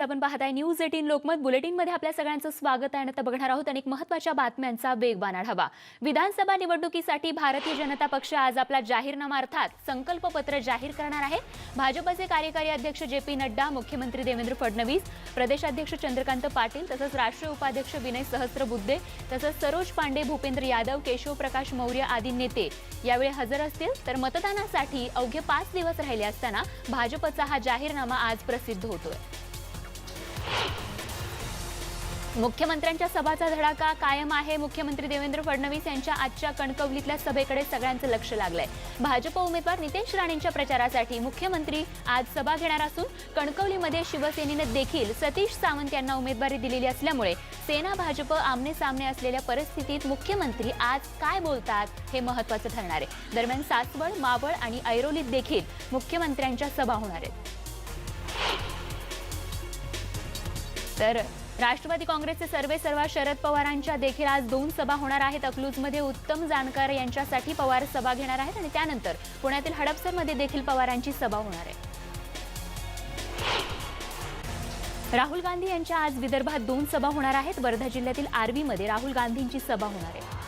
आपण पाहताय news eighteen Lokmat बुलेटिनमध्ये आपल्या सगळ्यांचं स्वागत आहे. आणि आता बघणार आहोत अनेक महत्त्वाच्या बातम्यांचा वेगवान आढावा विधानसभा निवडणुकीसाठी भारतीय जनता पक्ष आज आपला जाहीरनामा अर्थात संकल्पपत्र जाहीर करणार आहे. भाजपचे कार्यकारी अध्यक्ष जे पी नड्डा मुख्यमंत्री देवेंद्र फडणवीस प्रदेशाध्यक्ष चंद्रकांत पाटील तसंच राष्ट्रीय उपाध्यक्ष विनय सहस्त्रबुद्धे तसंच सरोज पांडे भूपेंद्र यादव केशव प्रकाश मौर्य आदी नेते यावेळी हजर असतील. तर मतदानासाठी अवघे पाच दिवस राहिले असताना भाजपचा हा जाहीरनामा आज प्रसिद्ध होतोय. मुख्यमंत्र्यांच्या सभाचा धडाका कायम आहे. मुख्यमंत्री देवेंद्र फडणवीस यांच्या आजच्या कणकवलीतल्या सभेकडे सगळ्यांचं लक्ष लागलंय. भाजप उमेदवार नितेश राणेंच्या प्रचारासाठी मुख्यमंत्री आज सभा घेणार असून कणकवलीमध्ये शिवसेनेने देखील सतीश सावंत यांना उमेदवारी दिलेली असल्यामुळे सेना भाजप आमने सामने असलेल्या परिस्थितीत मुख्यमंत्री आज काय बोलतात हे महत्वाचं ठरणार आहे. दरम्यान सासवड मावळ आणि ऐरोलीत देखील मुख्यमंत्र्यांच्या सभा होणार आहेत. तर राष्ट्रवादी काँग्रेसचे सर्वे सर्वा शरद पवारांच्या देखील आज दोन सभा होणार आहेत. अकलूजमध्ये उत्तम जानकर यांच्यासाठी पवार सभा घेणार आहेत आणि त्यानंतर पुण्यातील हडपसरमध्ये देखील पवारांची सभा होणार आहे. राहुल गांधी यांच्या आज विदर्भात दोन सभा होणार आहेत. वर्धा जिल्ह्यातील आर्वीमध्ये राहुल गांधींची सभा होणार आहे.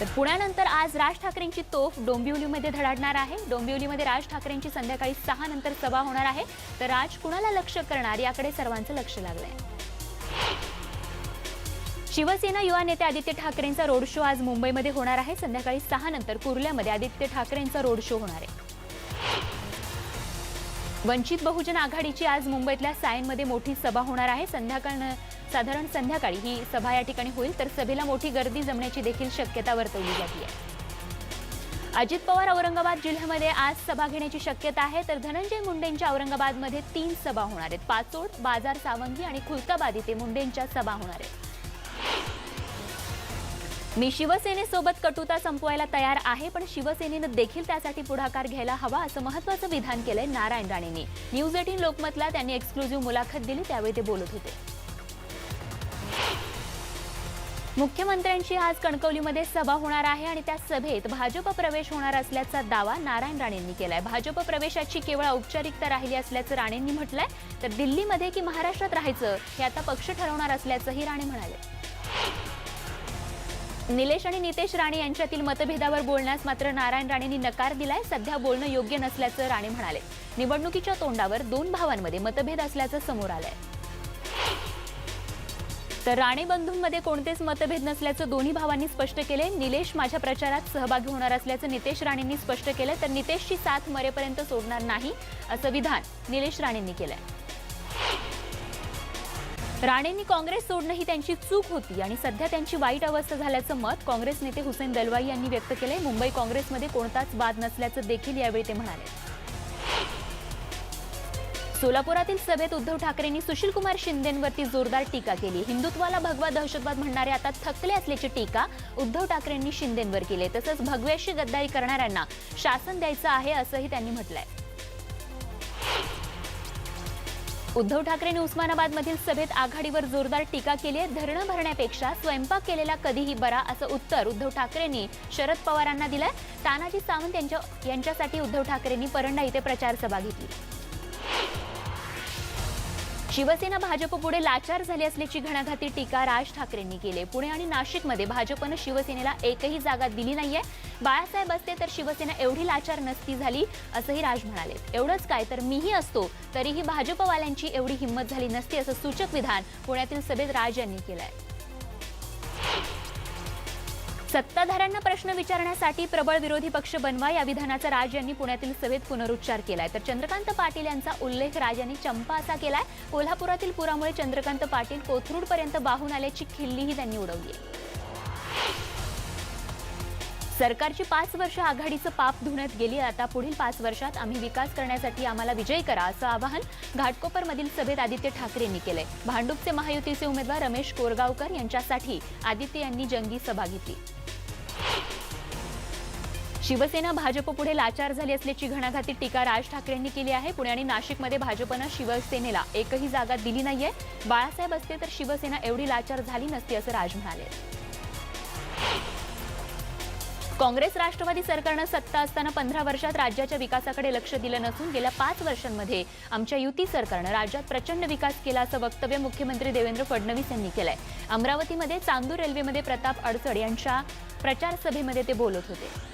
तर पुण्यानंतर आज राज ठाकरेंची तोफ डोंबिवलीमध्ये धडाडणार आहे. डोंबिवलीमध्ये राज ठाकरेंची संध्याकाळी सहा नंतर सभा होणार आहे. तर राज कुणाला लक्ष करणार? याकडे सर्वांचं लक्ष लागलंय. शिवसेना युवा नेते आदित्य ठाकरेंचा रोड शो आज मुंबईमध्ये होणार आहे. संध्याकाळी सहा नंतर कुर्ल्यामध्ये आदित्य ठाकरेंचा रोड शो होणार आहे. वंचित बहुजन आघाडीची आज मुंबईतल्या सायनमध्ये मोठी सभा होणार आहे. संध्याकाळ साधारण संध्याकाळी ही सभा या ठिकाणी होईल. तर सभेला मोठी गर्दी जमण्याची देखील शक्यता वर्तवली जाते. अजित पवार औरंगाबाद जिल्ह्यामध्ये आज सभा घेण्याची शक्यता आहे. तर धनंजय मुंडेंच्या औरंगाबादमध्ये तीन सभा होणार आहेत. पाचोड बाजार सावंगी आणि खुलताबाद इथे मुंडेंच्या सभा होणार आहेत. मी शिवसेनेसोबत कटुता संपवायला तयार आहे पण शिवसेनेनं देखील त्यासाठी पुढाकार घ्यायला हवा असं महत्वाचं विधान केलंय नारायण राणेंनी. न्यूज एटीन लोकमतला त्यांनी एक्सक्लुझिव्ह मुलाखत दिली त्यावेळी ते बोलत होते. मुख्यमंत्र्यांची आज कणकवलीमध्ये सभा होणार आहे आणि त्या सभेत भाजप प्रवेश होणार असल्याचा दावा नारायण राणेंनी केलाय. भाजप प्रवेशाची केवळ औपचारिकता राहिली असल्याचं राणेंनी म्हटलंय. तर दिल्लीमध्ये की महाराष्ट्रात राहायचं हे आता पक्ष ठरवणार असल्याचंही राणे म्हणाले. निलेश आणि नितेश राणे यांच्यातील मतभेदावर बोलण्यास मात्र नारायण राणेंनी नकार दिलाय. सध्या बोलणं योग्य नसल्याचं राणे म्हणाले. निवडणुकीच्या तोंडावर दोन भावांमध्ये मतभेद असल्याचं समोर आलंय. तर राणे बंधूंमध्ये कोणतेच मतभेद नसल्याचं दोन्ही भावांनी स्पष्ट केले. निलेश माझ्या प्रचारात सहभागी होणार असल्याचं नितेश राणेंनी स्पष्ट केलं. तर नितेशची साथ मरेपर्यंत सोडणार नाही असं विधान निलेश राणेंनी केलंय. राणेंनी काँग्रेस सोडणं ही त्यांची चूक होती आणि सध्या त्यांची वाईट अवस्था झाल्याचं मत काँग्रेस नेते हुसेन दलवाई यांनी व्यक्त केलंय. मुंबई काँग्रेसमध्ये कोणताच वाद नसल्याचं देखील यावेळी ते म्हणाले. सोलापुरातील सभेत उद्धव ठाकरेंनी सुशील कुमार जोरदार टीका केली. हिंदुत्वाला भगवा दहशतवाद म्हणणारे आता थकले असल्याची टीका उद्धव ठाकरेंनी शिंदेंवर केली. तसंच भगव्याशी गद्दारी करणाऱ्यांना शासन द्यायचं आहे असंही त्यांनी म्हटलंय. उद्धव ठाकरेंनी उस्मानाबादमधील सभेत आघाडीवर जोरदार टीका केली आहे. धरणं भरण्यापेक्षा स्वयंपाक केलेला कधीही बरा असं उत्तर उद्धव ठाकरेंनी शरद पवारांना दिलंय. तानाजी सावंत यांच्या यांच्यासाठी उद्धव ठाकरेंनी परंडा इथे प्रचार सभा घेतली. शिवसेना भाजप पुढे लाचार झाली असल्याची घणाघाती टीका राज ठाकरेंनी केली. पुणे आणि नाशिकमध्ये भाजपनं शिवसेनेला एकही जागा दिली नाहीये. बाळासाहेब असते तर शिवसेना एवढी लाचार नसती झाली असंही राज म्हणाले. एवढंच काय तर मीही असतो तरीही भाजपवाल्यांची एवढी हिंमत झाली नसती असं सूचक विधान पुण्यातील सभेत राज यांनी केलं आहे सत्ताधाऱ्यांना प्रश्न विचारण्यासाठी प्रबळ विरोधी पक्ष बनवा या विधानाचा राज यांनी पुण्यातील सभेत पुनरुच्चार केलाय. तर चंद्रकांत पाटील यांचा उल्लेख राज यांनी चंपा असा केलाय. कोल्हापुरातील पुरामुळे चंद्रकांत पाटील कोथरूडपर्यंत वाहून आल्याची खिल्लीही त्यांनी उडवली. सरकारची पाच वर्ष आघाडीचं पाप धुण्यात गेली आता पुढील पाच वर्षात आम्ही विकास करण्यासाठी आम्हाला विजयी करा असं आवाहन घाटकोपरमधील सभेत आदित्य ठाकरेंनी केलंय. भांडुपचे महायुतीचे उमेदवार रमेश कोरगावकर यांच्यासाठी आदित्य यांनी जंगी सभा घेतली. शिवसेना भाजप पुढे लाचार झाली असल्याची घणाघाती टीका राज ठाकरेंनी केली आहे. पुणे आणि नाशिकमध्ये भाजपनं शिवसेनेला एकही जागा दिली नाहीये. बाळासाहेब असते तर शिवसेना एवढी लाचार झाली नसती असं राज म्हणाले. काँग्रेस राष्ट्रवादी सरकारनं सत्ता असताना पंधरा वर्षात राज्याच्या विकासाकडे लक्ष दिलं नसून गेल्या पाच वर्षांमध्ये आमच्या युती सरकारनं राज्यात प्रचंड विकास केला असं वक्तव्य मुख्यमंत्री देवेंद्र फडणवीस यांनी केलंय. अमरावतीमध्ये चांदूर रेल्वेमध्ये प्रताप अडचड यांच्या प्रचार सभेमध्ये ते बोलत होते.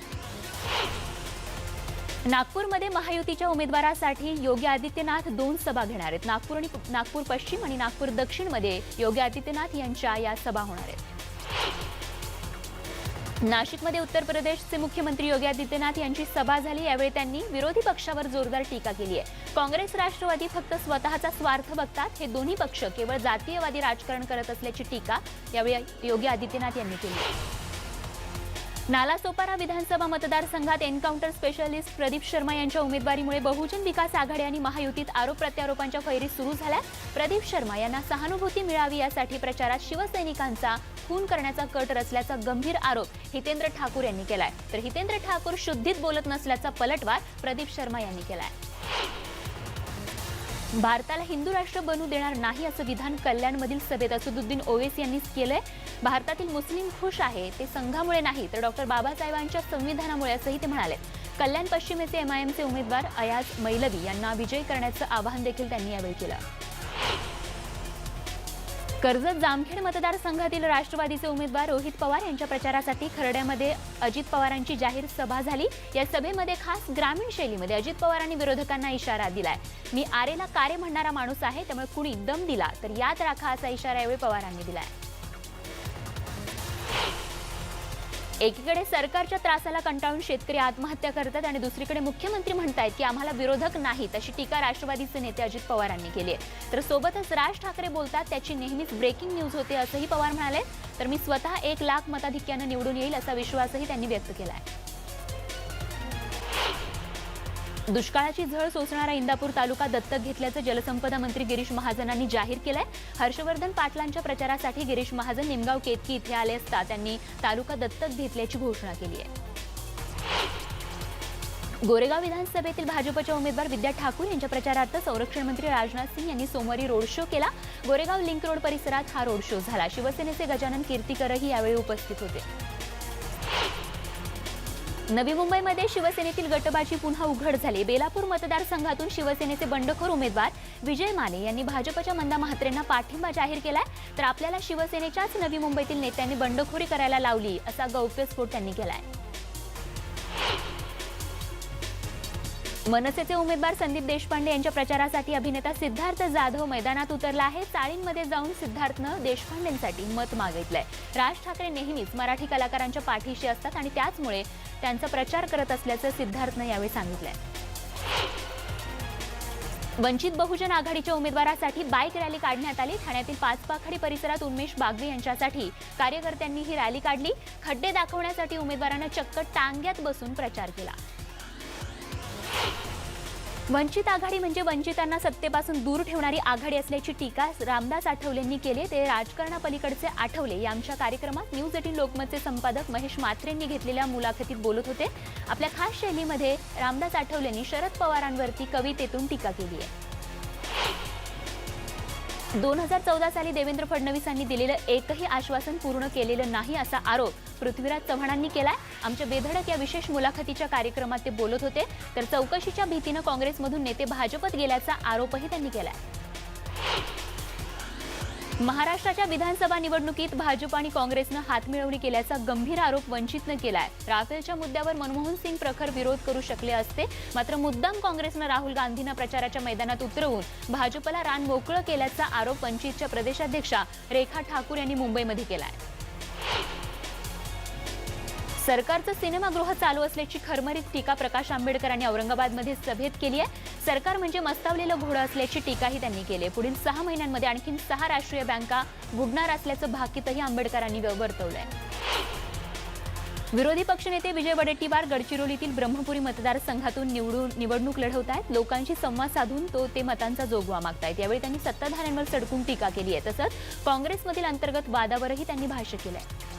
नागपूरमध्ये महायुतीच्या उमेदवारासाठी योगी आदित्यनाथ दोन सभा घेणार आहेत. नागपूर आणि नागपूर पश्चिम आणि नागपूर दक्षिणमध्ये योगी आदित्यनाथ यांच्या या सभा होणार आहेत. नाशिकमध्ये उत्तर प्रदेशचे मुख्यमंत्री योगी आदित्यनाथ यांची सभा झाली. यावेळी त्यांनी विरोधी पक्षावर जोरदार टीका केली आहे. काँग्रेस राष्ट्रवादी फक्त स्वतःचा स्वार्थ बघतात. हे दोन्ही पक्ष केवळ जातीयवादी राजकारण करत असल्याची टीका यावेळी योगी आदित्यनाथ यांनी केली आहे. नालासोपारा विधानसभा मतदारसंघात एन्काउंटर स्पेशलिस्ट प्रदीप शर्मा यांच्या उमेदवारीमुळे बहुजन विकास आघाडी आणि महायुतीत आरोप प्रत्यारोपांच्या फैरी सुरू झाल्या प्रदीप शर्मा यांना सहानुभूती मिळावी यासाठी प्रचारात शिवसैनिकांचा खून करण्याचा कट रचल्याचा गंभीर आरोप हितेंद्र ठाकूर यांनी केलाय. तर हितेंद्र ठाकूर शुद्धीत बोलत नसल्याचा पलटवार प्रदीप शर्मा यांनी केलाय. भारताला हिंदू राष्ट्र बनू देणार नाही असं विधान कल्याणमधील सभेत असदुद्दीन ओवेसी यांनीच केलंय. भारतातील मुस्लिम खुश आहे ते संघामुळे नाही तर डॉक्टर बाबासाहेबांच्या संविधानामुळे असंही ते म्हणाले. कल्याण पश्चिमेचे एमआयएमचे उमेदवार अयाज मैलवी यांना विजयी करण्याचं आवाहन देखील त्यांनी यावेळी केलं. कर्जत जामखेड मतदारसंघातील राष्ट्रवादीचे उमेदवार रोहित पवार यांच्या प्रचारासाठी खरड्यामध्ये अजित पवारांची जाहीर सभा झाली. या सभेमध्ये खास ग्रामीण शैलीमध्ये अजित पवारांनी विरोधकांना इशारा दिलाय. मी आरेला कारे म्हणणारा माणूस आहे त्यामुळे कुणी दम दिला तर यात राखा असा इशारा यावेळी पवारांनी दिलाय. एकीकडे सरकारच्या त्रासाला कंटाळून शेतकरी आत्महत्या करतात आणि दुसरीकडे मुख्यमंत्री म्हणतायत की आम्हाला विरोधक नाहीत अशी टीका राष्ट्रवादीचे नेते अजित पवारांनी केली आहे. तर सोबतच राज ठाकरे बोलतात त्याची नेहमीच ब्रेकिंग न्यूज होते असंही पवार म्हणाले तर मी स्वतः एक लाख मताधिक्यानं निवडून येईल असा विश्वासही त्यांनी व्यक्त केला आहे. दुष्काळाची झळ सोसणारा इंदापूर तालुका दत्तक घेतल्याचं जलसंपदा मंत्री गिरीश महाजनांनी जाहीर केलंय. हर्षवर्धन पाटलांच्या प्रचारासाठी गिरीश महाजन निमगाव केतकी इथे आले असता त्यांनी तालुका दत्तक घेतल्याची घोषणा केली आहे. गोरेगाव विधानसभेतील भाजपच्या उमेदवार विद्या ठाकूर यांच्या प्रचारार्थ संरक्षण मंत्री राजनाथ सिंह यांनी सोमवारी रोड शो केला. गोरेगाव लिंक रोड परिसरात हा रोड शो झाला. शिवसेनेचे गजानन कीर्तीकरही यावेळी उपस्थित होते. नवी मुंबईमध्ये शिवसेनेतील गटबाजी पुन्हा उघड झाली. बेलापूर मतदारसंघातून शिवसेनेचे बंडखोर उमेदवार विजय माने यांनी भाजपच्या मंदा म्हात्रेंना पाठिंबा जाहीर केलाय तर आपल्याला शिवसेनेच्याच नवी मुंबईतील नेत्यांनी बंडखोरी करायला लावली असा गौप्यस्फोट त्यांनी केलाय. मनसेचे उमेदवार संदीप देशपांडे यांच्या प्रचारासाठी अभिनेता सिद्धार्थ जाधव मैदानात उतरला आहे. चाळींमध्ये जाऊन सिद्धार्थनं देशपांडेंसाठी मत मागितलंय. राज ठाकरे नेहमीच मराठी कलाकारांच्या पाठीशी असतात आणि त्याचमुळे त्यांचा प्रचार करत असल्याचं सिद्धार्थनं यावेळी सांगितलंय. वंचित बहुजन आघाडीच्या उमेदवारासाठी बाईक रॅली काढण्यात आली. ठाण्यातील पाचपाखडी परिसरात उन्मेष बागवे यांच्यासाठी कार्यकर्त्यांनी ही रॅली काढली. खड्डे दाखवण्यासाठी उमेदवारांना चक्क टांग्यात बसून प्रचार केला. वंचित आघाडी म्हणजे वंचितांना सत्तेपासून दूर ठेवणारी आघाडी असल्याची टीका रामदास आठवलेंनी केली. ते राजकारणापलीकडचे आठवले. या आमच्या कार्यक्रमात न्यूज एटीन लोकमतचे संपादक महेश मात्रेंनी घेतलेल्या मुलाखतीत बोलत होते. आपल्या खास शैलीमध्ये रामदास आठवलेंनी शरद पवारांवरती कवितेतून टीका केली आहे. दोन हजार चौदा साली देवेंद्र फडणवीसांनी दिलेलं एकही आश्वासन पूर्ण केलेलं नाही असा आरोप पृथ्वीराज चव्हाणांनी केलाय. आमच्या बेधडक या विशेष मुलाखतीच्या कार्यक्रमात ते बोलत होते. तर चौकशीच्या भीतीनं काँग्रेसमधून नेते भाजपत गेल्याचा आरोपही त्यांनी केलाय. महाराष्ट्राच्या विधानसभा निवडणुकीत भाजप आणि काँग्रेसनं हातमिळवणी केल्याचा गंभीर आरोप वंचितनं केलाय. राफेलच्या मुद्द्यावर मनमोहन सिंग प्रखर विरोध करू शकले असते. मात्र मुद्दाम काँग्रेसनं राहुल गांधींना प्रचाराच्या मैदानात उतरवून भाजपला रान मोकळं केल्याचा आरोप वंचितच्या प्रदेशाध्यक्षा रेखा ठाकूर यांनी मुंबईमध्ये केलाय. सरकारचं सिनेमागृह चालू असल्याची खरमरीत टीका प्रकाश आंबेडकरांनी औरंगाबादमध्ये सभेत केली आहे. सरकार म्हणजे मस्तावलेलं घोडं असल्याची टीकाही त्यांनी केली आहे. पुढील सहा महिन्यांमध्ये आणखी सहा राष्ट्रीय बँका बुडणार असल्याचं भाकीतही आंबेडकरांनी वर्तवलंय. विरोधी पक्षनेते विजय वडेट्टीवार गडचिरोलीतील ब्रह्मपुरी मतदारसंघातून निवडून निवडणूक लढवत आहेत लोकांशी संवाद साधून तो ते मतांचा जोगवा मागतायत. यावेळी त्यांनी सत्ताधाऱ्यांवर सडकून टीका केली आहे. तसंच काँग्रेसमधील अंतर्गत वादावरही त्यांनी भाष्य केलंय.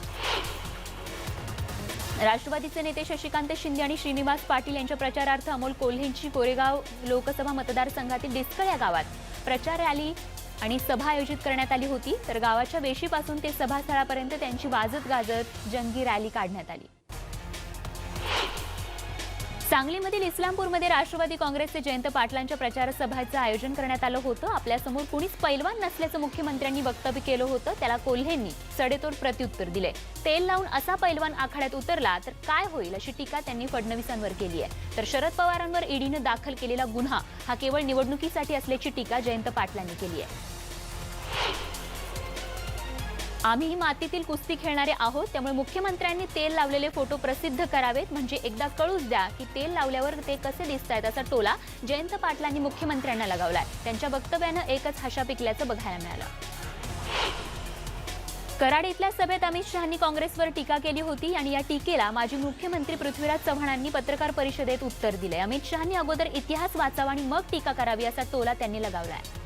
राष्ट्रवादीचे नेते शशिकांत शिंदे आणि श्रीनिवास पाटील यांच्या प्रचारार्थ अमोल कोल्हेंची कोरेगाव लोकसभा मतदारसंघातील डिस्कळ या गावात. प्रचार रॅली आणि सभा आयोजित करण्यात आली होती तर गावाच्या वेशीपासून ते सभास्थळापर्यंत त्यांची वाजत गाजत जंगी रॅली काढण्यात आली. सांगलीमधील इस्लामपूरमध्ये राष्ट्रवादी काँग्रेसचे जयंत पाटलांच्या प्रचारसभेचं आयोजन करण्यात आलं होतं. आपल्यासमोर कुणीच पैलवान नसल्याचं मुख्यमंत्र्यांनी वक्तव्य केलं होतं. त्याला कोल्हेंनी सडेतोड प्रत्युत्तर दिले. तेल लावून असा पैलवान आखाड्यात उतरला तर काय होईल अशी टीका त्यांनी फडणवीसांवर केली आहे. तर शरद पवारांवर ईडीनं दाखल केलेला गुन्हा हा केवळ निवडणुकीसाठी असल्याची टीका जयंत पाटलांनी केली आहे. आम्ही मातीतील कुस्ती खेळणारे आहोत त्यामुळे मुख्यमंत्र्यांनी तेल लावलेले फोटो प्रसिद्ध करावेत. म्हणजे एकदा कळूच द्या की तेल लावल्यावर ते कसे दिसत आहेत असा टोला जयंत पाटलांनी मुख्यमंत्र्यांना लगावलाय. त्यांच्या वक्तव्यानं एकच हशा पिकल्याचं बघायला मिळालं. कराड इथल्या सभेत अमित शहानी काँग्रेसवर टीका केली होती आणि या टीकेला माजी मुख्यमंत्री पृथ्वीराज चव्हाणांनी पत्रकार परिषदेत उत्तर दिले अमित शहानी अगोदर इतिहास वाचावा आणि मग टीका करावी असा टोला त्यांनी लगावला आहे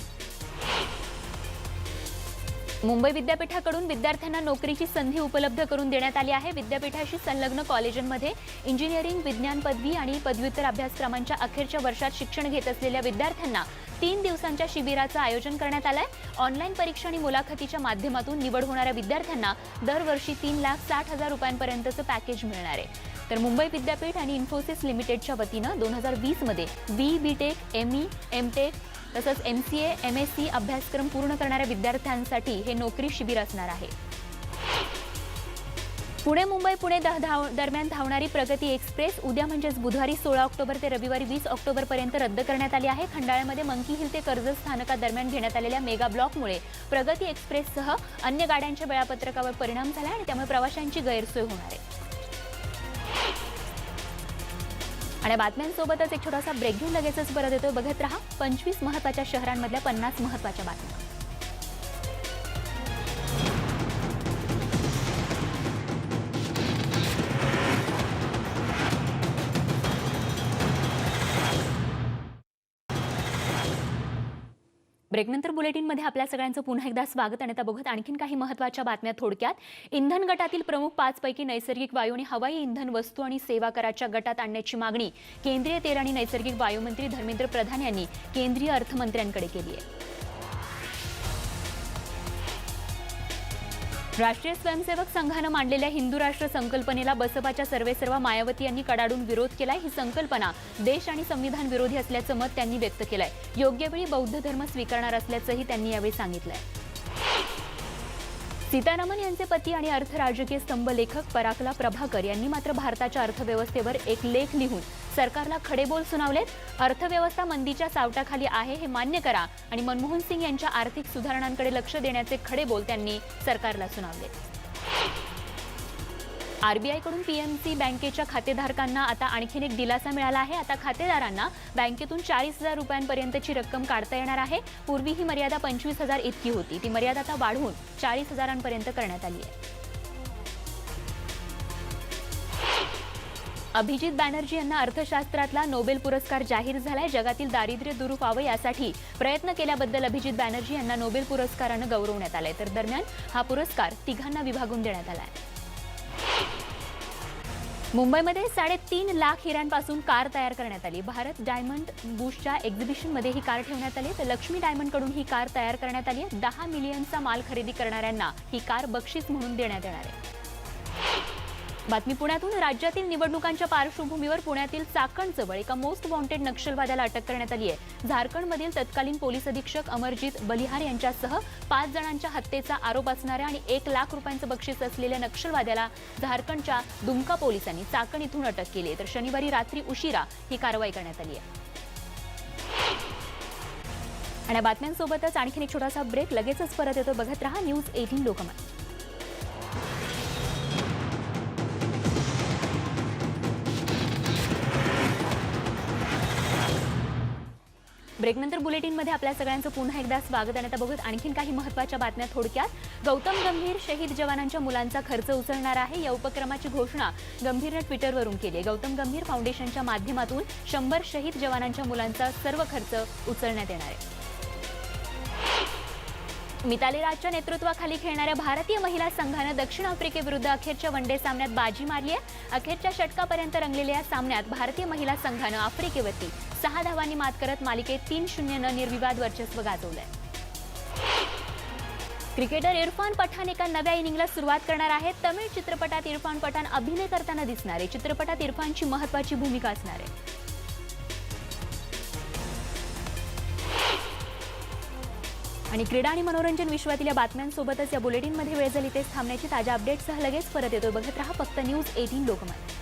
मुंबई विद्यापीठाकडून विद्यार्थ्यांना नोकरीची संधी उपलब्ध करून देण्यात आली आहे. विद्यापीठाशी संलग्न कॉलेजांमध्ये इंजिनिअरिंग विज्ञान पदवी आणि पदव्युत्तर अभ्यासक्रमांच्या अखेरच्या वर्षात शिक्षण घेत असलेल्या विद्यार्थ्यांना तीन दिवसांच्या शिबिराचं आयोजन करण्यात आलं आहे ऑनलाईन परीक्षा आणि मुलाखतीच्या माध्यमातून निवड होणाऱ्या विद्यार्थ्यांना दरवर्षी तीन लाख साठ हजार रुपयांपर्यंतचं पॅकेज मिळणार आहे. तर मुंबई विद्यापीठ आणि इन्फोसिस लिमिटेडच्या वतीनं दोन हजार वीसमध्ये B B tech M E M tech तसंच M C A M S C अभ्यासक्रम पूर्ण करणाऱ्या विद्यार्थ्यांसाठी हे नोकरी शिबिर असणार आहे. पुणे मुंबई पुणे दह धाव दरम्यान धावणारी प्रगती एक्सप्रेस उद्या म्हणजेच बुधवारी सोळा ऑक्टोबर ते रविवारी वीस ऑक्टोबरपर्यंत रद्द करण्यात आली आहे. खंडाळ्यामध्ये मंकी हिल ते कर्जत स्थानकादरम्यान घेण्यात आलेल्या मेगा ब्लॉकमुळे प्रगती एक्सप्रेससह अन्य गाड्यांच्या वेळापत्रकावर परिणाम झाला आणि त्यामुळे प्रवाशांची गैरसोय होणार आहे. आणि बातम्यांसोबतच एक छोटासा ब्रेक घेऊन लगेचच परत येतोय. बघत रहा पंचवीस महत्त्वाच्या शहरांमधल्या पन्नास महत्त्वाच्या बातम्या. ब्रेकनंतर बुलेटिनमध्ये आपल्या सगळ्यांचं पुन्हा एकदा स्वागत आणि आता बघत आणखीन काही महत्त्वाच्या बातम्या थोडक्यात. इंधन गटातील प्रमुख पाचपैकी नैसर्गिक वायू आणि हवाई इंधन वस्तू आणि सेवा कराच्या गटात आणण्याची मागणी केंद्रीय तेल आणि नैसर्गिक वायूमंत्री धर्मेंद्र प्रधान यांनी केंद्रीय अर्थमंत्र्यांकडे केली आहे. राष्ट्रीय स्वयंसेवक संघानं मांडलेल्या हिंदू राष्ट्र संकल्पनेला बसपाच्या सर्वेसर्वा मायावती यांनी कडाडून विरोध केलाय. ही संकल्पना देश आणि संविधान विरोधी असल्याचं मत त्यांनी व्यक्त केलंय. योग्य वेळी बौद्ध धर्म स्वीकारणार असल्याचंही त्यांनी यावेळी सांगितलंय. सीतारामन यांचे पती आणि अर्थ राजकीय स्तंभ लेखक पराकला प्रभाकर यांनी मात्र भारताच्या अर्थव्यवस्थेवर एक लेख लिहून सरकारला खडेबोल सुनावलेत. अर्थव्यवस्था मंदीच्या सावटाखाली आहे हे मान्य करा. आणि मनमोहन सिंग यांच्या आर्थिक सुधारणांकडे लक्ष देण्याचे खडेबोल त्यांनी सरकारला सुनावले आरबीआयकडून पीएमसी बँकेच्या खातेधारकांना आता आणखीन एक दिलासा मिळाला आहे. आता खातेदारांना बँकेतून चाळीस हजार रुपयांपर्यंतची रक्कम काढता येणार आहे. पूर्वी ही मर्यादा पंचवीस हजार इतकी होती. ती मर्यादा आता वाढवून चाळीस हजारांपर्यंत करण्यात आली आहे. अभिजित बॅनर्जी यांना अर्थशास्त्रातला नोबेल पुरस्कार जाहीर झालाय. जगातील दारिद्र्य दूर व्हावं यासाठी प्रयत्न केल्याबद्दल अभिजित बॅनर्जी यांना नोबेल पुरस्कारानं गौरवण्यात आलंय. तर दरम्यान हा पुरस्कार तिघांना विभागून देण्यात आलाय. मुंबईमध्ये साडेतीन लाख हिऱ्यांपासून कार तयार करण्यात आली. भारत डायमंड बुशच्या एक्झिबिशनमध्ये ही कार ठेवण्यात आली. तर लक्ष्मी डायमंडकडून ही कार तयार करण्यात आली आहे. दहा मिलियनचा माल खरेदी करणाऱ्यांना ही कार बक्षीस म्हणून देण्यात येणार आहे. बातमी पुण्यातून. राज्यातील निवडणुकांच्या पार्श्वभूमीवर पुण्यातील चाकणजवळ एका मोस्ट वॉन्टेड नक्षलवाद्याला अटक करण्यात आली आहे. झारखंडमधील तत्कालीन पोलीस अधीक्षक अमरजीत बलिहार यांच्यासह पाच जणांच्या हत्येचा आरोप असणाऱ्या आणि एक लाख रुपयांचं बक्षीस असलेल्या नक्षलवाद्याला झारखंडच्या दुमका पोलिसांनी चाकण इथून अटक केली आहे. तर शनिवारी रात्री उशिरा ही कारवाई करण्यात आली आहे. आणि या बातम्यांसोबतच आणखीन एक छोटासा ब्रेक लगेचच परत येतो. बघत रहा न्यूज एटीन लोकमत. ब्रेकनंतर बुलेटिनमध्ये आपल्या सगळ्यांचं पुन्हा एकदा स्वागत आणि आता बघूत आणखीन काही महत्त्वाच्या बातम्या थोडक्यात. गौतम गंभीर शहीद जवानांच्या मुलांचा खर्च उचलणार आहे या उपक्रमाची घोषणा गंभीरनं ट्विटरवरून केली आहे. गौतम गंभीर फाउंडेशनच्या माध्यमातून शंभर शहीद जवानांच्या मुलांचा सर्व खर्च उचलण्यात येणार आहे. मिताली राजच्या नेतृत्वाखाली खेळणाऱ्या भारतीय महिला संघानं दक्षिण आफ्रिकेविरुद्ध अखेरच्या वनडे सामन्यात बाजी मारली आहे. अखेरच्या षटकापर्यंत रंगलेल्या या सामन्यात भारतीय महिला संघानं आफ्रिकेवरती सहा धावांनी मात करत मालिकेत तीन शून्यनं निर्विवाद वर्चस्व गाजवलंय. क्रिकेटर इरफान पठाण एका नव्या इनिंगला सुरुवात करणार आहे तमिळ चित्रपटात इरफान पठाण अभिनय करताना दिसणार आहे. चित्रपटात इरफानची महत्वाची भूमिका असणार आहे. आणि क्रीडा आणि मनोरंजन विश्वातील या बातम्यांसोबतच या बुलेटिनमध्ये वेळ झाली तेच थांबण्याची ताज्या अपडेट्ससह लगेच परत येतो बघत रहा फक्त न्यूज एटीन लोकमत.